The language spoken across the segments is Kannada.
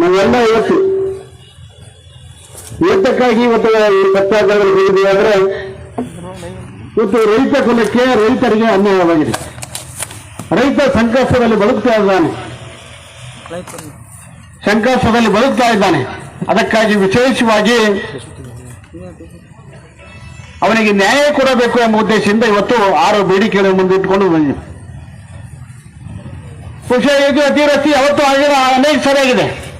ನಾವೆಲ್ಲ ಇವತ್ತು ಇವತ್ತಕ್ಕಾಗಿ ಇವತ್ತು ಈ ಸತ್ಯಾಗ್ರಹ ಹೋಗಿದ್ದೀವಿ ಅಂದ್ರೆ ಇವತ್ತು ರೈತ ಕುಲಕ್ಕೆ ರೈತರಿಗೆ ಅನ್ಯಾಯವಾಗಿದೆ. ರೈತ ಸಂಕಷ್ಟದಲ್ಲಿ ಬದುಕ್ತಾ ಇದ್ದಾನೆ. ಸಂಕಷ್ಟದಲ್ಲಿ ಬದುಕ್ತಾ ಇದ್ದಾನೆ. ಅದಕ್ಕಾಗಿ ವಿಶೇಷವಾಗಿ ಅವನಿಗೆ ನ್ಯಾಯ ಕೊಡಬೇಕು ಎಂಬ ಉದ್ದೇಶದಿಂದ ಇವತ್ತು ಆರು ಬೇಡಿಕೆಗಳ ಮುಂದೆ ಇಟ್ಕೊಂಡು ಬಂದಿದೆ ಇದು ಅತಿವೃಷ್ಟಿ ಯಾವತ್ತೂ ಆಗಿರೋ ಅನೇಕ ಸರಿಯಾಗಿದೆ.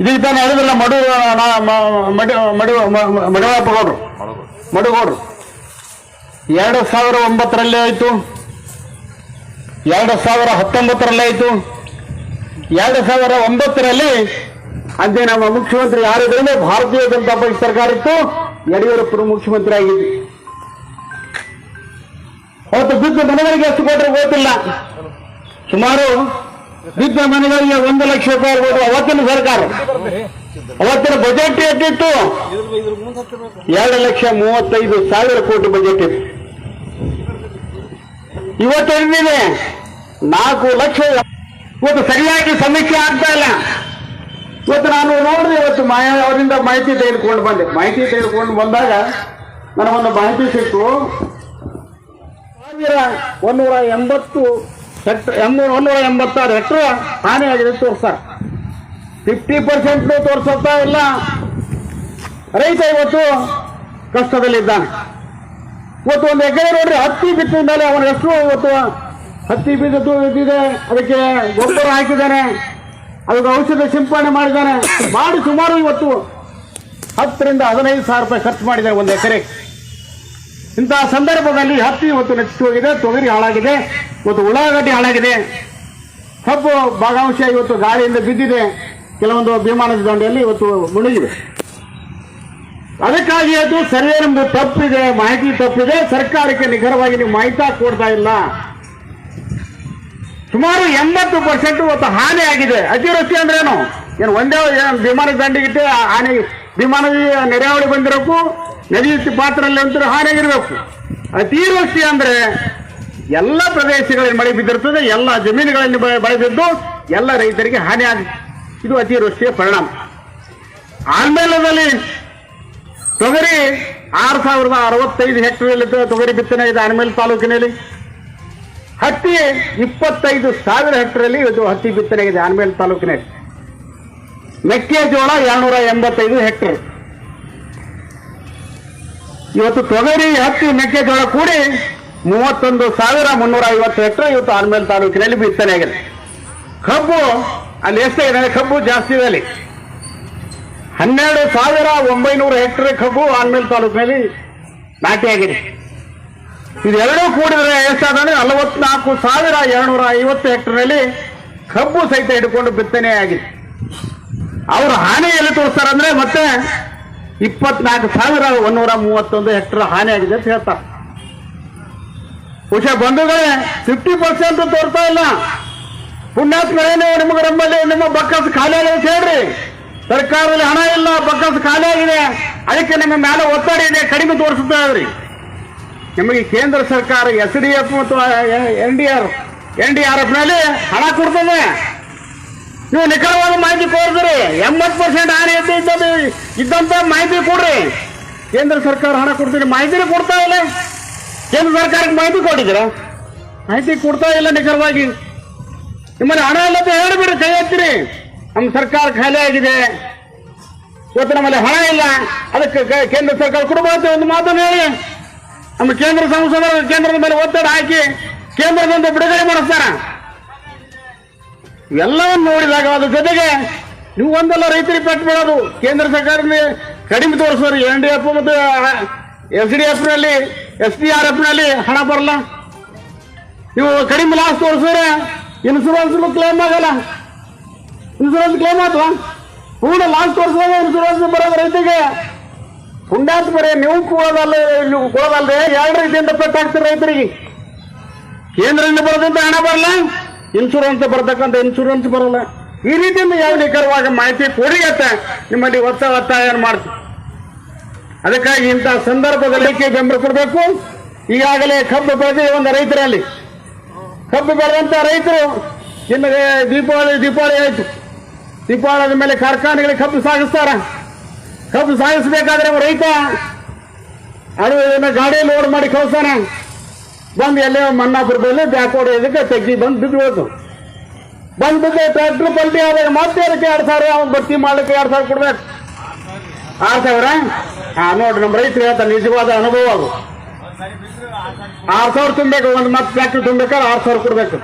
ಇದೀಗ ಹೇಳಿದ್ರಲ್ಲ ಮಡು, ನಾ- ಮ- ಮಡು ಮಡು, ಮ- ಮಡುವಪ್ಪ ಗೌಡ್ರು. ಮಡುಗೌಡ್ರು. ಎರಡು ಸಾವಿರ ಒಂಬತ್ತರಲ್ಲಿ ಆಯಿತು. ಎರಡು ಸಾವಿರ ಹತ್ತೊಂಬತ್ತರಲ್ಲಿ ಆಯಿತು. ಎರಡು ಸಾವಿರ ಒಂಬತ್ತರಲ್ಲಿ ಅಂತೆ ನಮ್ಮ ಮುಖ್ಯಮಂತ್ರಿ ಯಾರಿದ್ರೆ ಭಾರತೀಯ ಜನತಾ ಪಕ್ಷ ಸರ್ಕಾರ ಇತ್ತು? ಯಡಿಯೂರಪ್ಪರು ಮುಖ್ಯಮಂತ್ರಿ ಆಗಿದ್ದು ಅವತ್ತು ಬಿದ್ದು ಮನವರಿಗೆ ಎಷ್ಟು ಕೊಟ್ಟರೆ ಗೊತ್ತಿಲ್ಲ. ಸುಮಾರು ಬಿದ್ದ ಮನೆಗಳಿಗೆ ಒಂದು ಲಕ್ಷ ರೂಪಾಯಿ ಇರ್ಬೋದು ಅವತ್ತಿನ ಸರ್ಕಾರ. ಅವತ್ತಿನ ಬಜೆಟ್ ಎಷ್ಟಿತ್ತು? ಎರಡು ಲಕ್ಷ ಮೂವತ್ತೈದು ಸಾವಿರ ಕೋಟಿ ಬಜೆಟ್ ಇತ್ತು. ಇವತ್ತು ಹೆಂಗಿದೆ? ನಾಲ್ಕು ಲಕ್ಷ. ಇವತ್ತು ಸರಿಯಾಗಿ ಸಮೀಕ್ಷೆ ಆಗ್ತಾ ಇಲ್ಲ. ಇವತ್ತು ನಾನು ನೋಡಿದೆ, ಇವತ್ತು ಮಾಯಾ ಅವರಿಂದ ಮಾಹಿತಿ ತೆಗೆದುಕೊಂಡು ಬಂದೆ. ಮಾಹಿತಿ ತೆಗೆದುಕೊಂಡು ಬಂದಾಗ ನನಗೊಂದು ಮಾಹಿತಿ ಸಿಕ್ತು. ಸಾವಿರ ಒಂದೂರ ಎಂಬತ್ತು ಒಂದೂರ ಎಂಬತ್ತಾರು ಹೆಕ್ಟರ್ ಹಾನಿಯಾಗಿದೆ ತೋರಿಸ್ತಾರೆ ಫಿಫ್ಟಿ ಪರ್ಸೆಂಟ್ ತೋರಿಸುತ್ತಾ ಇಲ್ಲ. ರೈತ ಇವತ್ತು ಕಷ್ಟದಲ್ಲಿದ್ದಾನೆ. ಇವತ್ತು ಒಂದು ಎಕರೆ ನೋಡ್ರಿ, ಹತ್ತಿ ಬಿತ್ತಿದ ಮೇಲೆ ಅವನ ಎಷ್ಟು ಇವತ್ತು ಹತ್ತಿ ಬಿದ್ದು ಇದ್ದಿದೆ ಅದಕ್ಕೆ ಗೊಬ್ಬರ ಹಾಕಿದ್ದಾನೆ. ಅದಕ್ಕೆ ಔಷಧ ಸಿಂಪಡಣೆ ಮಾಡಿದ್ದಾನೆ. ಮಾಡಿ ಸುಮಾರು ಇವತ್ತು ಹತ್ತರಿಂದ ಹದಿನೈದು ಸಾವಿರ ರೂಪಾಯಿ ಖರ್ಚು ಮಾಡಿದ್ದಾರೆ ಒಂದು ಎಕರೆ ಇಂತಹ ಸಂದರ್ಭದಲ್ಲಿ ಹತ್ತಿ ಇವತ್ತು ನಚ್ಚಿಸಿ ಹೋಗಿದೆ, ತೊಗರಿ ಹಾಳಾಗಿದೆ ಇವತ್ತು ಉಳ್ಳಾಗಡ್ಡಿ ಹಾಳಾಗಿದೆ. ಕಬ್ಬು ಭಾಗಾಂಶ ಇವತ್ತು ಗಾಳಿಯಿಂದ ಬಿದ್ದಿದೆ. ಕೆಲವೊಂದು ವಿಮಾನದ ದಂಡೆಯಲ್ಲಿ ಇವತ್ತು ಮುಳುಗಿವೆ ಅದಕ್ಕಾಗಿ ಅದು ಸರ್ವೆ ನಮ್ದು ತಪ್ಪಿದೆ, ಮಾಹಿತಿ ತಪ್ಪಿದೆ. ಸರ್ಕಾರಕ್ಕೆ ನಿಖರವಾಗಿ ನೀವು ಮಾಹಿತಿ ಕೊಡ್ತಾ ಇಲ್ಲ. ಸುಮಾರು ಎಂಬತ್ತು ಪರ್ಸೆಂಟ್ ಇವತ್ತು ಹಾನಿ ಆಗಿದೆ. ಅತಿವೃಷ್ಟಿ ಅಂದ್ರೇನು? ಏನು ಒಂದೇ ವಿಮಾನ ದಂಡಿಗಿಟ್ಟೆ ಹಾನಿ ವಿಮಾನದ ನೆರೆಹಾವಳಿ ಬಂದಿರಬೇಕು ನದಿ ಪಾತ್ರಲ್ಲಿ ಅಂತೂ ಹಾನಿ ಆಗಿರ್ಬೇಕು ಅತಿವೃಷ್ಟಿ ಅಂದ್ರೆ ಎಲ್ಲ ಪ್ರದೇಶಗಳಲ್ಲಿ ಮಳೆ ಬಿದ್ದಿರ್ತದೆ, ಎಲ್ಲ ಜಮೀನುಗಳಲ್ಲಿ ಮಳೆ ಬಿದ್ದು ಎಲ್ಲ ರೈತರಿಗೆ ಹಾನಿ ಆಗಿದೆ ಇದು ಅತಿವೃಷ್ಟಿಯ ಪರಿಣಾಮ. ಆಲ್ಮೇಲದಲ್ಲಿ ತೊಗರಿ ಆರು ಸಾವಿರದ ಅರವತ್ತೈದು ಹೆಕ್ಟೇರ್ ತೊಗರಿ ಬಿತ್ತನೆ ಇದೆ ಆನ್ಮೇಲ್ ತಾಲೂಕಿನಲ್ಲಿ. ಹತ್ತಿ ಇಪ್ಪತ್ತೈದು ಸಾವಿರ ಹೆಕ್ಟರಲ್ಲಿ ಇದು ಹತ್ತಿ ಬಿತ್ತನೆ ಇದೆ ಆನ್ಮೇಲ್ ತಾಲೂಕಿನಲ್ಲಿ. ಮೆಕ್ಕೆಜೋಳ ಎರಡ್ನೂರ ಎಂಬತ್ತೈದು ಹೆಕ್ಟರ್. ಇವತ್ತು ತೊಗರಿ ಹತ್ತಿ ಮೆಕ್ಕೆಜೋಳ ಕೂಡಿ ಮೂವತ್ತೊಂದು ಸಾವಿರ ಮುನ್ನೂರ ಐವತ್ತು ಹೆಕ್ಟರ್ ಇವತ್ತು ಆನ್ಮೇಲ್ ತಾಲೂಕಿನಲ್ಲಿ ಬಿತ್ತನೆ ಆಗಿದೆ. ಕಬ್ಬು, ಅಲ್ಲಿ ಎಷ್ಟಾಗಿದೆ ಕಬ್ಬು ಜಾಸ್ತಿ ಇದೆ ಅಲ್ಲಿ. ಹನ್ನೆರಡು ಸಾವಿರ ಒಂಬೈನೂರು ಹೆಕ್ಟರ್ ಕಬ್ಬು ಆನ್ಮೇಲ್ ತಾಲೂಕಿನಲ್ಲಿ ನಾಟಿಯಾಗಿದೆ ಇದೆರಡೂ ಕೂಡಿದ್ರೆ ಎಷ್ಟಾದ್ರೆ ನಲವತ್ನಾಲ್ಕು ಸಾವಿರ ಎರಡ್ನೂರ ಐವತ್ತು ಹೆಕ್ಟರ್ನಲ್ಲಿ ಕಬ್ಬು ಸಹಿತ ಹಿಡ್ಕೊಂಡು ಬಿತ್ತನೆ ಆಗಿದೆ. ಅವರು ಹಾನಿ ಎಲ್ಲಿ ತೋರಿಸ್ತಾರಂದ್ರೆ ಮತ್ತೆ ಇಪ್ಪತ್ನಾಲ್ಕು ಸಾವಿರ ಒಂದೂರ ಮೂವತ್ತೊಂದು ಹೆಕ್ಟರ್ ಹಾನಿ ಆಗಿದೆ ಅಂತ ಹೇಳ್ತಾ ಬಹುಶಃ ಬಂಧುಗಳೇ ಫಿಫ್ಟಿ ಪರ್ಸೆಂಟ್ ತೋರ್ತಾ ಇಲ್ಲ. ಪುಣ್ಯಾತ್ಮರೇನು ನಿಮಗೆ ನಮ್ಮಲ್ಲಿ, ನಿಮ್ಮ ಬಕ್ಕಸ್ ಖಾಲಿ ಆಗಿದೆ ಅಂತ ಹೇಳ್ರಿ. ಸರ್ಕಾರದಲ್ಲಿ ಹಣ ಇಲ್ಲ ಬಕ್ಕಸ್ ಖಾಲಿ ಆಗಿದೆ. ಅದಕ್ಕೆ ನಿಮ್ಮ ಮೇಲೆ ಒತ್ತಡ ಇದೆ, ಕಡಿಮೆ ತೋರಿಸುತ್ತಾ ಇದ್ರಿ. ನಿಮಗೆ ಕೇಂದ್ರ ಸರ್ಕಾರ ಎಸ್ ಡಿ ಎಫ್ ಮತ್ತು N D R, N D R ಎಫ್ನಲ್ಲಿ ಹಣ ಕೊಡ್ತದೆ. ನೀವು ನಿಖರವಾದ ಮಾಹಿತಿ ಕೋರಿದ್ರಿ ಎಂಬತ್ತು ಪರ್ಸೆಂಟ್ ಹಾನಿ ಇದ್ದ ಇದ್ದದ್ದು ಇದ್ದಂತ ಮಾಹಿತಿ ಕೊಡ್ರಿ. ಕೇಂದ್ರ ಸರ್ಕಾರ ಹಣ ಕೊಡ್ತೀರಿ ಮಾಹಿತಿನೇ ಕೊಡ್ತಾ ಇಲ್ಲ. ಕೇಂದ್ರ ಸರ್ಕಾರಕ್ಕೆ ಮಾಹಿತಿ ಕೊಡಿದ್ರ ಮಾಹಿತಿ ಕೊಡ್ತಾ ಇಲ್ಲ ನಿಖರವಾಗಿ. ನಿಮ್ಮಲ್ಲಿ ಹಣ ಇಲ್ಲ ಅಂತ ಹೇಳಿಬಿಡ್ರಿ, ಕೈ ಎತ್ತಿರಿ. ನಮ್ಮ ಸರ್ಕಾರ ಖಾಲಿ ಆಗಿದೆ. ಇವತ್ತು ನಮ್ಮಲ್ಲಿ ಹಣ ಇಲ್ಲ. ಅದಕ್ಕೆ ಕೇಂದ್ರ ಸರ್ಕಾರ ಕೊಡಬಾರ್ದು ಒಂದು ಮಾತನ್ನು ಹೇಳಿ. ನಮ್ಮ ಕೇಂದ್ರ ಸಂಸದರು ಕೇಂದ್ರದ ಮೇಲೆ ಒತ್ತಡ ಹಾಕಿ ಕೇಂದ್ರದಿಂದ ಬಿಡುಗಡೆ ಮಾಡಿಸ್ತಾರ. ಇವೆಲ್ಲವನ್ನು ನೋಡಿದಾಗ ಅದ್ರ ಜೊತೆಗೆ ನೀವು ಒಂದಲ್ಲ ರೈತರಿಗೆ ಪೆಟ್ಟು ಬಿಡೋದು ಕೇಂದ್ರ ಸರ್ಕಾರದಲ್ಲಿ ಕಡಿಮೆ ತೋರಿಸೋರು ಎನ್ ಡಿ ಎಫ್ ಮತ್ತು ಎಸ್ ಡಿ ಎಫ್ನಲ್ಲಿ ಎಸ್ ಡಿ ಆರ್ ಎಫ್ನಲ್ಲಿ ಹಣ ಬರಲ್ಲ. ನೀವು ಕಡಿಮೆ ಲಾಸ್ ತೋರಿಸಿದ್ರೆ ಇನ್ಸೂರೆನ್ಸ್ ಕ್ಲೇಮ್ ಆಗಲ್ಲ. ಇನ್ಸೂರೆನ್ಸ್ ಕ್ಲೇಮ್ ಆಯ್ತು ಪೂರ್ಣ ಲಾಸ್ ತೋರಿಸಿದಾಗ ಇನ್ಸೂರೆನ್ಸ್ ಬರೋದು ರೈತರಿಗೆ. ಪುಂಡಾತ್ ಬರೀ ನೀವು ಕೊಡೋದಲ್ಲ, ನೀವು ಕೊಡೋದಲ್ರಿ ಎರಡು ರೀತಿಯಿಂದ ಪೆಟ್ಟಾಗ್ತಾರೆ ರೈತರಿಗೆ. ಕೇಂದ್ರದಿಂದ ಬರೋದಂತ ಹಣ ಬರಲ್ಲ. ಇನ್ಶೂರೆನ್ಸ್ ಬರ್ತಕ್ಕಂಥ ಇನ್ಶೂರೆನ್ಸ್ ಬರಲ್ಲ. ಈ ರೀತಿಯಿಂದ ಯಾವ ನಿಖರವಾಗಿ ಮಾಹಿತಿ ಕೊಡಿ ಅಂತ ನಿಮ್ಮಲ್ಲಿ ಒತ್ತ ಒತ್ತಾಯ ಮಾಡ್ತೀವಿ ಅದಕ್ಕಾಗಿ ಇಂಥ ಸಂದರ್ಭದಲ್ಲಿ ಬೆಂಬಲ ಕೊಡಬೇಕು. ಈಗಾಗಲೇ ಕಬ್ಬು ಬೆಳೆದಿದೆ ಒಂದು ರೈತರಲ್ಲಿ. ಕಬ್ಬು ಬೆಳೆದಂಥ ರೈತರು ನಿಮಗೆ ದೀಪಾವಳಿ ದೀಪಾವಳಿ ಆಯಿತು. ದೀಪಾವಳಿ ಮೇಲೆ ಕಾರ್ಖಾನೆಗಳಿಗೆ ಕಬ್ಬು ಸಾಗಿಸ್ತಾರ. ಕಬ್ಬು ಸಾಗಿಸಬೇಕಾದ್ರೆ ರೈತ ಅದು ಗಾಡಿ ಲೋಡ್ ಮಾಡಿ ಕಳ್ಸಾನ ಬಂದು ಎಲ್ಲೇ ಮನ್ನಾಪುರ ಬಲ್ಲಿ ಬ್ಯಾಕ್ವರ್ಡ್ ಇದಕ್ಕೆ ತೆಗ್ದು ಬಂದು ಬಿದ್ದು ಬಂದು ಬಿದ್ದು ಟ್ರ್ಯಾಕ್ಟರ್ ಪಲ್ಟಿ ಆದಾಗ ಮತ್ತೆ ಅದಕ್ಕೆ ಎರಡು ಸಾವಿರ ಅವ್ನು ಭರ್ತಿ ಮಾಡ್ಲಿಕ್ಕೆ ಎರಡು ಸಾವಿರ ಕೊಡ್ಬೇಕು. ಆರು ಸಾವಿರ? ಹಾ ನೋಡ್ರಿ ನಮ್ಮ ರೈತರು ಹೇಳ್ತಾರೆ, ನಿಜವಾದ ಅನುಭವ ಅದು. ಆರು ಸಾವಿರ ತುಂಬಬೇಕು, ಒಂದು ಮತ್ತೆ ಟ್ರ್ಯಾಕ್ಟರ್ ತುಂಬಬೇಕಾದ್ರೆ ಆರು ಸಾವಿರ ಕೊಡ್ಬೇಕು.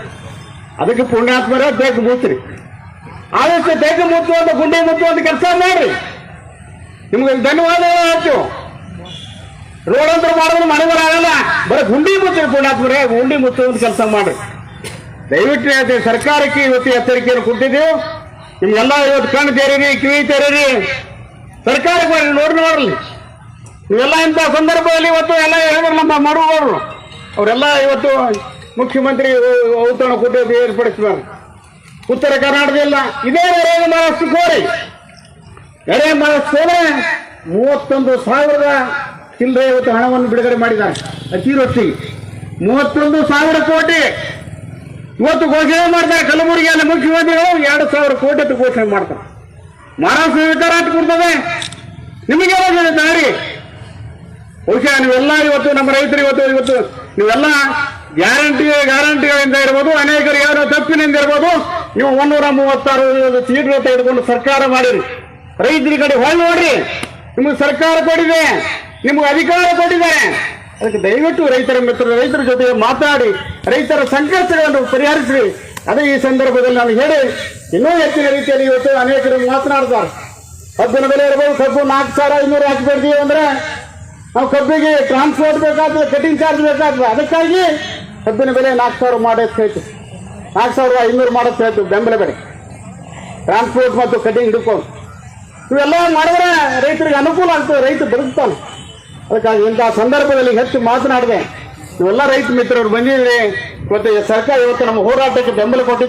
ಅದಕ್ಕೆ ಪುಣ್ಯಾತ್ಮರ ಬೇಕು ಮೂತ್ರಿ. ಆದಷ್ಟು ಬೇಗ ಗುಂಡಿ ಮುತ್ತು ಅಂತ ಕೆಲಸ ಮಾಡ್ರಿ. ನಿಮ್ಗೆ ಧನ್ಯವಾದಗಳು ಹೇಳ್ತೀವಿ ರೋಡ್ ಅಂತ ಮಾಡಿದ್ರೆ ಮನೆ ಆಗಲ್ಲ. ಬರೀ ಗುಂಡಿ ಮುತ್ತಿನ ಪುಣ್ಯಾತ್ಮರೇ ಗುಂಡಿ ಮುತ್ತು ಒಂದು ಕೆಲಸ ಮಾಡ್ರಿ. ದಯವಿಟ್ಟು ಹೇಳ್ತೀವಿ ಸರ್ಕಾರಕ್ಕೆ ಇವತ್ತು ಎಚ್ಚರಿಕೆಯನ್ನು ಕೊಟ್ಟಿದ್ದೀವಿ. ನಿಮ್ಗೆಲ್ಲ ಇವತ್ತು ಕಣ್ಣು ತೆರೀರಿ, ಕಿವಿ ತೆರೀರಿ. ಸರ್ಕಾರಕ್ಕೆ ಬರ್ರಿ ನೋಡಿ ನೋಡ್ರಿ. ನೀವೆಲ್ಲ ಇಂಥ ಸಂದರ್ಭದಲ್ಲಿ ಇವತ್ತು ಎಲ್ಲ ಹೇಳಿದ್ರು ನಮ್ಮ ಮರುಗೋರು ಅವರೆಲ್ಲ ಇವತ್ತು ಮುಖ್ಯಮಂತ್ರಿ ಔತಣ ಕೊಟ್ಟು ಏರ್ಪಡಿಸಿದ್ದಾರೆ ಉತ್ತರ ಕರ್ನಾಟಕದಲ್ಲ ಇದೇ ಎರಡು ಮಹಾರಾಷ್ಟ್ರ ಕೋರಿ. ನೆರೆ ಮಹಾರಾಷ್ಟ್ರ ಮೂವತ್ತೊಂದು ಸಾವಿರದ ಚಿಲ್ಲರೆ ಇವತ್ತು ಹಣವನ್ನು ಬಿಡುಗಡೆ ಮಾಡಿದ್ದಾರೆ. ಅತಿವೃಷ್ಟಿಗೆ ಮೂವತ್ತೊಂದು ಸಾವಿರ ಕೋಟಿ. ಇವತ್ತು ಘೋಷಣೆ ಮಾಡ್ತಾರೆ ಕಲಬುರಗಿಯಲ್ಲಿ ಮುಖ್ಯಮಂತ್ರಿಗಳು, ಎರಡು ಸಾವಿರ ಕೋಟಿ ಅಂತ ಘೋಷಣೆ ಮಾಡ್ತಾರೆ. ಮಹಾರಾಷ್ಟ್ರ ಅಷ್ಟು ಕೊಡ್ತದೆ. ನಿಮಗೆ ದಾರಿ ಬಹುಶಃ ನೀವೆಲ್ಲ ಇವತ್ತು ನಮ್ಮ ರೈತರು ಇವತ್ತು ಇವತ್ತು ನೀವೆಲ್ಲ ಗ್ಯಾರಂಟಿ ಗ್ಯಾರಂಟಿಗಳಿಂದ ಇರ್ಬೋದು, ಅನೇಕರು ಯಾರೋ ತಪ್ಪಿನಿಂದ ಇರ್ಬೋದು, ನೀವು ಮುನ್ನೂರ ಮೂವತ್ತಾರು ಸೀಟ್ಗಳು ತೆಗೆದುಕೊಂಡು ಸರ್ಕಾರ ಮಾಡಿರಿ. ರೈತರ ಕಡೆ ಹೋಗಿ ನೋಡ್ರಿ. ನಿಮಗೆ ಸರ್ಕಾರ ಕೊಟ್ಟಿದೆ. ನಿಮಗೆ ಅಧಿಕಾರ ಕೊಟ್ಟಿದ್ದಾರೆ. ಅದಕ್ಕೆ ದಯವಿಟ್ಟು ರೈತರ ಮಿತ್ರರು, ರೈತರ ಜೊತೆ ಮಾತಾಡಿ, ರೈತರ ಸಂಕಷ್ಟಗಳನ್ನು ಪರಿಹರಿಸಿ ಅದೇ ಈ ಸಂದರ್ಭದಲ್ಲಿ ನಾನು ಹೇಳಿ, ಇನ್ನೂ ಹೆಚ್ಚಿನ ರೀತಿಯಲ್ಲಿ ಇವತ್ತು ಅನೇಕರು ಮಾತನಾಡ್ತಾರೆ. ಕಬ್ಬಿನ ಬೆಲೆ ಇರ್ಬೋದು, ಕಬ್ಬು ನಾಲ್ಕು ಸಾವಿರ ಇನ್ನೂರು ಹಾಕಿಬಿಡ್ತೀವಿ ಅಂದ್ರೆ ನಾವು ಕಬ್ಬಿಗೆ ಟ್ರಾನ್ಸ್ಪೋರ್ಟ್ ಬೇಕಾಗ್ತದೆ ಕಟಿಂಗ್ ಚಾರ್ಜ್ ಬೇಕಾಗ್ತದೆ. ಅದಕ್ಕಾಗಿ ಕಬ್ಬಿನ ಬೆಲೆ ನಾಲ್ಕು ಸಾವಿರ ಮಾಡೋದು ಹೇಳ್ತು ನಾಲ್ಕು ಸಾವಿರ ಐನೂರು ಮಾಡೋದು ಹೇಳ್ತು ಬೆಂಬಲ ಬೆಲೆ. ಟ್ರಾನ್ಸ್ಪೋರ್ಟ್ ಮತ್ತು ಕಟಿಂಗ್ ಹಿಡ್ಕೊಂಡು. ಇವೆಲ್ಲ ಮಾಡಿದ್ರೆ ರೈತರಿಗೆ ಅನುಕೂಲ ಆಗ್ತದೆ, ರೈತ ಬದುಕ್ತಾನೆ. ಅದಕ್ಕಾಗಿ ಇಂತಹ ಸಂದರ್ಭದಲ್ಲಿ ಹೆಚ್ಚು ಮಾತನಾಡಿದೆ. ಇವೆಲ್ಲ ರೈತ ಮಿತ್ರರು ಬಂದಿದ್ರೆ ಇವತ್ತು ಸರ್ಕಾರ ಇವತ್ತು ನಮ್ಮ ಹೋರಾಟಕ್ಕೆ ಬೆಂಬಲ ಕೊಟ್ಟಿದ್ದಾರೆ.